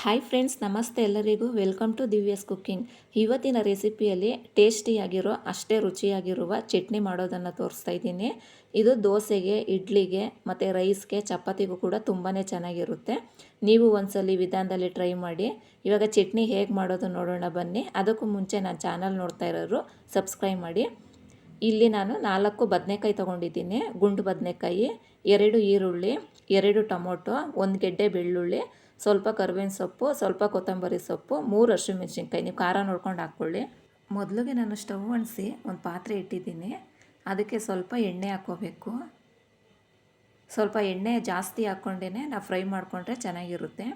Hi friends ನಮಸ್ತೆ ಎಲ್ಲರಿಗೂ. Welcome to ದಿವ್ಯಸ್ cooking ಇವತ್ತಿನ ರೆಸಿಪಿಯಲ್ಲಿ ಟೇಸ್ಟಿಯಾಗಿರೋ ಅಷ್ಟೇ ರುಚಿಯಾಗಿರುವ ಚಟ್ನಿ ಮಾಡೋದನ್ನು ತೋರಿಸ್ತಾ ಇದ್ದೀನಿ. ಇದು ದೋಸೆಗೆ, ಇಡ್ಲಿಗೆ, ಮತ್ತು ರೈಸ್ಗೆ ಚಪಾತಿಗೂ ಕೂಡ ತುಂಬಾ ಚೆನ್ನಾಗಿರುತ್ತೆ. ನೀವು ಒಂದ್ಸಲಿ ವಿಧಾನದಲ್ಲಿ ಟ್ರೈ ಮಾಡಿ. ಇವಾಗ ಚಟ್ನಿ ಹೇಗೆ ಮಾಡೋದು ನೋಡೋಣ ಬನ್ನಿ. ಅದಕ್ಕೂ ಮುಂಚೆ ನಾನು ಚಾನಲ್ ನೋಡ್ತಾ ಇರೋರು ಸಬ್ಸ್ಕ್ರೈಬ್ ಮಾಡಿ. ಇಲ್ಲಿ ನಾನು ನಾಲ್ಕು ಬದನೆಕಾಯಿ ತೊಗೊಂಡಿದ್ದೀನಿ. ಗುಂಡು ಬದನೆಕಾಯಿ, ಎರಡು ಈರುಳ್ಳಿ, ಎರಡು ಟೊಮೊಟೊ, ಒಂದು ಗೆಡ್ಡೆ ಬೆಳ್ಳುಳ್ಳಿ ಸ್ವಲ್ಪ ಕರ್ಬೇವಿನ ಸೊಪ್ಪು, ಸ್ವಲ್ಪ ಕೊತ್ತಂಬರಿ ಸೊಪ್ಪು, ಮೂರು ಹಸಿಮೆಣ್ಸಿನ್ಕಾಯಿ ನೀವು ಖಾರ ನೋಡ್ಕೊಂಡು ಹಾಕ್ಕೊಳ್ಳಿ. ಮೊದಲಿಗೆ ನಾನು ಸ್ಟವ್ ಒಣಸಿ ಒಂದು ಪಾತ್ರೆ ಇಟ್ಟಿದ್ದೀನಿ. ಅದಕ್ಕೆ ಸ್ವಲ್ಪ ಎಣ್ಣೆ ಹಾಕ್ಕೋಬೇಕು. ಸ್ವಲ್ಪ ಎಣ್ಣೆ ಜಾಸ್ತಿ ಹಾಕ್ಕೊಂಡೇ ನಾವು ಫ್ರೈ ಮಾಡಿಕೊಂಡ್ರೆ ಚೆನ್ನಾಗಿರುತ್ತೆ.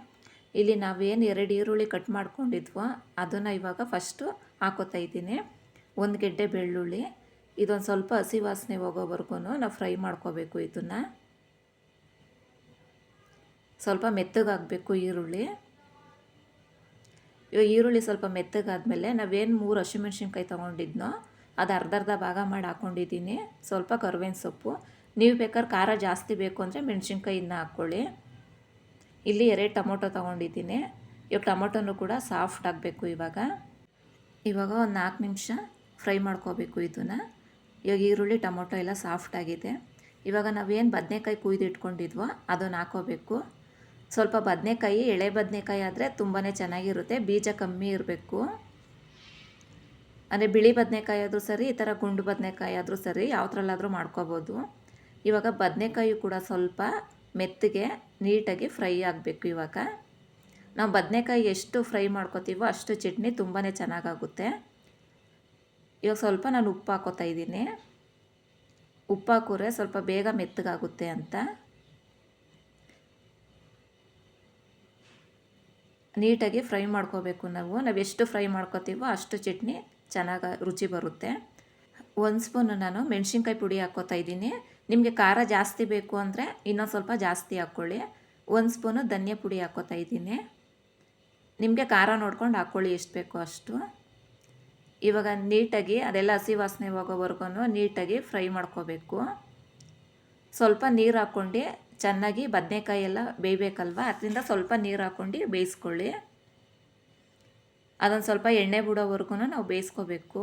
ಇಲ್ಲಿ ನಾವೇನು ಎರಡು ಈರುಳ್ಳಿ ಕಟ್ ಮಾಡ್ಕೊಂಡಿದ್ವೋ, ಅದನ್ನು ಇವಾಗ ಫಸ್ಟು ಹಾಕೋತಾ ಇದ್ದೀನಿ. ಒಂದು ಗೆಡ್ಡೆ ಬೆಳ್ಳುಳ್ಳಿ. ಇದೊಂದು ಸ್ವಲ್ಪ ಹಸಿ ವಾಸನೆ ಹೋಗೋವರೆಗೂ ನಾವು ಫ್ರೈ ಮಾಡ್ಕೋಬೇಕು ಇದನ್ನು. ಸ್ವಲ್ಪ ಮೆತ್ತಗಾಗಬೇಕು ಈರುಳ್ಳಿ. ಇವಾಗ ಈರುಳ್ಳಿ ಸ್ವಲ್ಪ ಮೆತ್ತಗಾದಮೇಲೆ ನಾವೇನು ಮೂರು ಹಸಿಮೆಣ್ಸಿನ್ಕಾಯಿ ತೊಗೊಂಡಿದ್ನೋ ಅದು ಅರ್ಧ ಅರ್ಧ ಭಾಗ ಮಾಡಿ ಹಾಕ್ಕೊಂಡಿದ್ದೀನಿ ಸ್ವಲ್ಪ ಕರ್ಬೇವಿನ ಸೊಪ್ಪು. ನೀವು ಬೇಕಾದ್ರೆ ಖಾರ ಜಾಸ್ತಿ ಬೇಕು ಅಂದರೆ ಮೆಣಸಿನ್ಕಾಯಿ ಇನ್ನು ಹಾಕ್ಕೊಳ್ಳಿ. ಇಲ್ಲಿ ಎರಡು ಟೊಮೊಟೊ ತೊಗೊಂಡಿದ್ದೀನಿ. ಇವಾಗ ಟೊಮೊಟೊನೂ ಕೂಡ ಸಾಫ್ಟ್ ಆಗಬೇಕು ಇವಾಗ. ಇವಾಗ ಒಂದು ನಾಲ್ಕು ನಿಮಿಷ ಫ್ರೈ ಮಾಡ್ಕೋಬೇಕು ಇದನ್ನು. ಇವಾಗ ಈರುಳ್ಳಿ, ಟೊಮೊಟೊ ಎಲ್ಲ ಸಾಫ್ಟ್ ಆಗಿದೆ. ಇವಾಗ ನಾವೇನು ಬದನೆಕಾಯಿ ಕುಯ್ದಿಟ್ಕೊಂಡಿದ್ವೋ ಅದನ್ನು ಹಾಕೋಬೇಕು. ಸ್ವಲ್ಪ ಬದನೆಕಾಯಿ, ಎಳೆ ಬದನೆಕಾಯಿ ಆದರೆ ತುಂಬಾ ಚೆನ್ನಾಗಿರುತ್ತೆ. ಬೀಜ ಕಮ್ಮಿ ಇರಬೇಕು. ಅಂದರೆ ಬಿಳಿ ಬದನೆಕಾಯಿ ಆದರೂ ಸರಿ, ಈ ಥರ ಗುಂಡು ಬದನೆಕಾಯಿ ಆದರೂ ಸರಿ ಯಾವ ಥರಲ್ಲಾದರೂ ಮಾಡ್ಕೋಬೋದು. ಇವಾಗ ಬದನೆಕಾಯಿ ಕೂಡ ಸ್ವಲ್ಪ ಮೆತ್ತಗೆ, ನೀಟಾಗಿ ಫ್ರೈ ಆಗಬೇಕು ಇವಾಗ. ನಾವು ಬದನೆಕಾಯಿ ಎಷ್ಟು ಫ್ರೈ ಮಾಡ್ಕೋತೀವೋ ಅಷ್ಟು ಚಟ್ನಿ ತುಂಬಾ ಚೆನ್ನಾಗಾಗುತ್ತೆ. ಇವಾಗ ಸ್ವಲ್ಪ ನಾನು ಉಪ್ಪು ಹಾಕೋತಾ ಇದ್ದೀನಿ. ಉಪ್ಪು ಹಾಕಿದ್ರೆ ಸ್ವಲ್ಪ ಬೇಗ ಮೆತ್ತಗಾಗುತ್ತೆ ಅಂತ. ನೀಟಾಗಿ ಫ್ರೈ ಮಾಡ್ಕೋಬೇಕು ನಾವು. ನಾವು ಎಷ್ಟು ಫ್ರೈ ಮಾಡ್ಕೋತೀವೋ ಅಷ್ಟು ಚಟ್ನಿ ಚೆನ್ನಾಗಿ ರುಚಿ ಬರುತ್ತೆ. ಒಂದು ಸ್ಪೂನು ನಾನು ಮೆಣಸಿನ್ಕಾಯಿ ಪುಡಿ ಹಾಕ್ಕೋತಾ ಇದ್ದೀನಿ. ನಿಮಗೆ ಖಾರ ಜಾಸ್ತಿ ಬೇಕು ಅಂದರೆ ಇನ್ನೊಂದು ಸ್ವಲ್ಪ ಜಾಸ್ತಿ ಹಾಕ್ಕೊಳ್ಳಿ ಒಂದು ಸ್ಪೂನು ಧನಿಯಾ ಪುಡಿ ಹಾಕ್ಕೋತಾ ಇದ್ದೀನಿ. ನಿಮಗೆ ಖಾರ ನೋಡ್ಕೊಂಡು ಹಾಕ್ಕೊಳ್ಳಿ ಎಷ್ಟು ಬೇಕೋ ಅಷ್ಟು. ಇವಾಗ ನೀಟಾಗಿ ಅದೆಲ್ಲ ಹಸಿ ವಾಸನೆ ಹೋಗೋವರೆಗೂ ನೀಟಾಗಿ ಫ್ರೈ ಮಾಡ್ಕೋಬೇಕು. ಸ್ವಲ್ಪ ನೀರು ಹಾಕ್ಕೊಂಡು ಚೆನ್ನಾಗಿ ಬದನೆಕಾಯಿ ಎಲ್ಲ ಬೇಯಬೇಕಲ್ವ? ಅದರಿಂದ ಸ್ವಲ್ಪ ನೀರು ಹಾಕ್ಕೊಂಡು ಬೇಯಿಸ್ಕೊಳ್ಳಿ. ಅದೊಂದು ಸ್ವಲ್ಪ ಎಣ್ಣೆ ಬಿಡೋವರೆಗೂ ನಾವು ಬೇಯಿಸ್ಕೋಬೇಕು.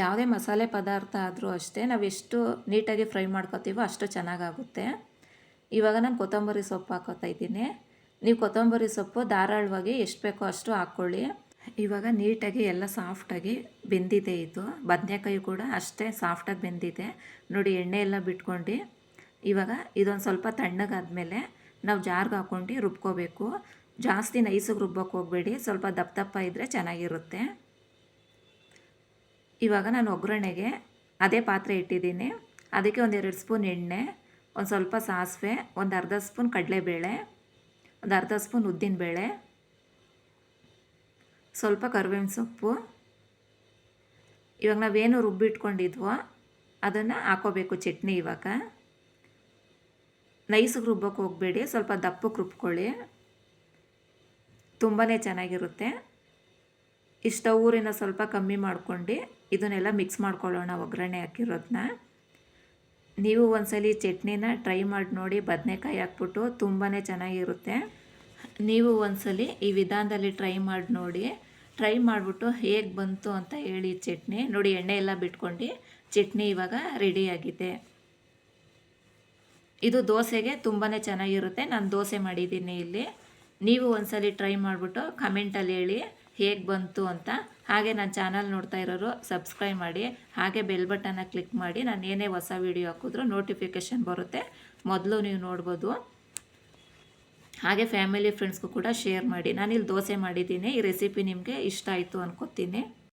ಯಾವುದೇ ಮಸಾಲೆ ಪದಾರ್ಥ ಆದರೂ ಅಷ್ಟೇ ನಾವು ಎಷ್ಟು ನೀಟಾಗಿ ಫ್ರೈ ಮಾಡ್ಕೋತೀವೋ ಅಷ್ಟು ಚೆನ್ನಾಗಾಗುತ್ತೆ. ಇವಾಗ ನಾನು ಕೊತ್ತಂಬರಿ ಸೊಪ್ಪು ಹಾಕೋತಾ ಇದ್ದೀನಿ. ನೀವು ಕೊತ್ತಂಬರಿ ಸೊಪ್ಪು ಧಾರಾಳವಾಗಿ ಎಷ್ಟು ಬೇಕೋ ಅಷ್ಟು ಹಾಕ್ಕೊಳ್ಳಿ ಇವಾಗ ನೀಟಾಗಿ ಎಲ್ಲ ಸಾಫ್ಟಾಗಿ ಬೆಂದಿದೆ ಇದು. ಬದನೆಕಾಯಿ ಕೂಡ ಅಷ್ಟೇ ಸಾಫ್ಟಾಗಿ ಬೆಂದಿದೆ. ನೋಡಿ ಎಣ್ಣೆ ಎಲ್ಲ ಬಿಟ್ಕೊಂಡು. ಇವಾಗ ಇದೊಂದು ಸ್ವಲ್ಪ ತಣ್ಣಗಾದಮೇಲೆ ನಾವು ಜಾರ್ಗೆ ಹಾಕ್ಕೊಂಡು ರುಬ್ಕೋಬೇಕು. ಜಾಸ್ತಿ ನೈಸಿಗೆ ರುಬ್ಬಕ್ಕೆ ಹೋಗಬೇಡಿ, ಸ್ವಲ್ಪ ದಪ್ಪ ದಪ್ಪ ಇದ್ದರೆ ಚೆನ್ನಾಗಿರುತ್ತೆ. ಇವಾಗ ನಾನು ಒಗ್ಗರಣೆಗೆ ಅದೇ ಪಾತ್ರೆ ಇಟ್ಟಿದ್ದೀನಿ. ಅದಕ್ಕೆ ಒಂದೆರಡು ಸ್ಪೂನ್ ಎಣ್ಣೆ, ಒಂದು ಸ್ವಲ್ಪ ಸಾಸಿವೆ, ಒಂದು ಅರ್ಧ ಸ್ಪೂನ್ ಕಡಲೆಬೇಳೆ, ಒಂದು ಅರ್ಧ ಸ್ಪೂನ್ ಉದ್ದಿನಬೇಳೆ, ಸ್ವಲ್ಪ ಕರಿಬೇವಿನ ಸೊಪ್ಪು. ಇವಾಗ ನಾವೇನು ರುಬ್ಬಿಟ್ಕೊಂಡಿದ್ವೋ ಅದನ್ನು ಹಾಕೋಬೇಕು ಚಟ್ನಿ ಇವಾಗ. ನೈಸಿಗೆ ರುಬ್ಬಕ್ಕೆ ಹೋಗಬೇಡಿ, ಸ್ವಲ್ಪ ದಪ್ಪಕ್ಕೆ ರುಬ್ಕೊಳ್ಳಿ. ತುಂಬಾ ಚೆನ್ನಾಗಿರುತ್ತೆ. ಇಷ್ಟ ಊರಿನ ಸ್ವಲ್ಪ ಕಮ್ಮಿ ಮಾಡ್ಕೊಂಡು ಇದನ್ನೆಲ್ಲ ಮಿಕ್ಸ್ ಮಾಡ್ಕೊಳ್ಳೋಣ ಒಗ್ಗರಣೆ ಹಾಕಿರೋದನ್ನ ನೀವು ಒಂದ್ಸಲಿ ಚಟ್ನಿನ ಟ್ರೈ ಮಾಡಿ ನೋಡಿ, ಬದನೆಕಾಯಿ ಹಾಕ್ಬಿಟ್ಟು ತುಂಬಾ ಚೆನ್ನಾಗಿರುತ್ತೆ. ನೀವು ಒಂದ್ಸಲಿ ಈ ವಿಧಾನದಲ್ಲಿ ಟ್ರೈ ಮಾಡಿ ನೋಡಿ. ಟ್ರೈ ಮಾಡಿಬಿಟ್ಟು ಹೇಗೆ ಬಂತು ಅಂತ ಹೇಳಿ ಚಟ್ನಿ. ನೋಡಿ, ಎಣ್ಣೆ ಎಲ್ಲ ಬಿಟ್ಕೊಂಡು ಚಟ್ನಿ ಇವಾಗ ರೆಡಿಯಾಗಿದೆ ಇದು ದೋಸೆಗೆ ತುಂಬಾ ಚೆನ್ನಾಗಿರುತ್ತೆ. ನಾನು ದೋಸೆ ಮಾಡಿದ್ದೀನಿ ಇಲ್ಲಿ. ನೀವು ಒಂದ್ಸಲಿ ಟ್ರೈ ಮಾಡಿಬಿಟ್ಟು ಕಮೆಂಟಲ್ಲಿ ಹೇಳಿ ಹೇಗೆ ಬಂತು ಅಂತ. ಹಾಗೆ ನನ್ನ ಚಾನಲ್ ನೋಡ್ತಾ ಇರೋರು ಸಬ್ಸ್ಕ್ರೈಬ್ ಮಾಡಿ, ಹಾಗೆ ಬೆಲ್ ಬಟನ್ನ ಕ್ಲಿಕ್ ಮಾಡಿ, ನಾನು ಏನೇ ಹೊಸ ವೀಡಿಯೋ ಹಾಕಿದ್ರು ನೋಟಿಫಿಕೇಷನ್ ಬರುತ್ತೆ. ಮೊದಲು ನೀವು ನೋಡ್ಬೋದು. ಹಾಗೆ ಫ್ಯಾಮಿಲಿ ಫ್ರೆಂಡ್ಸ್ಗೂ ಕೂಡ ಶೇರ್ ಮಾಡಿ. ನಾನಿಲ್ಲಿ ದೋಸೆ ಮಾಡಿದ್ದೀನಿ. ಈ ರೆಸಿಪಿ ನಿಮಗೆ ಇಷ್ಟ ಆಯಿತು ಅನ್ಕೋತೀನಿ.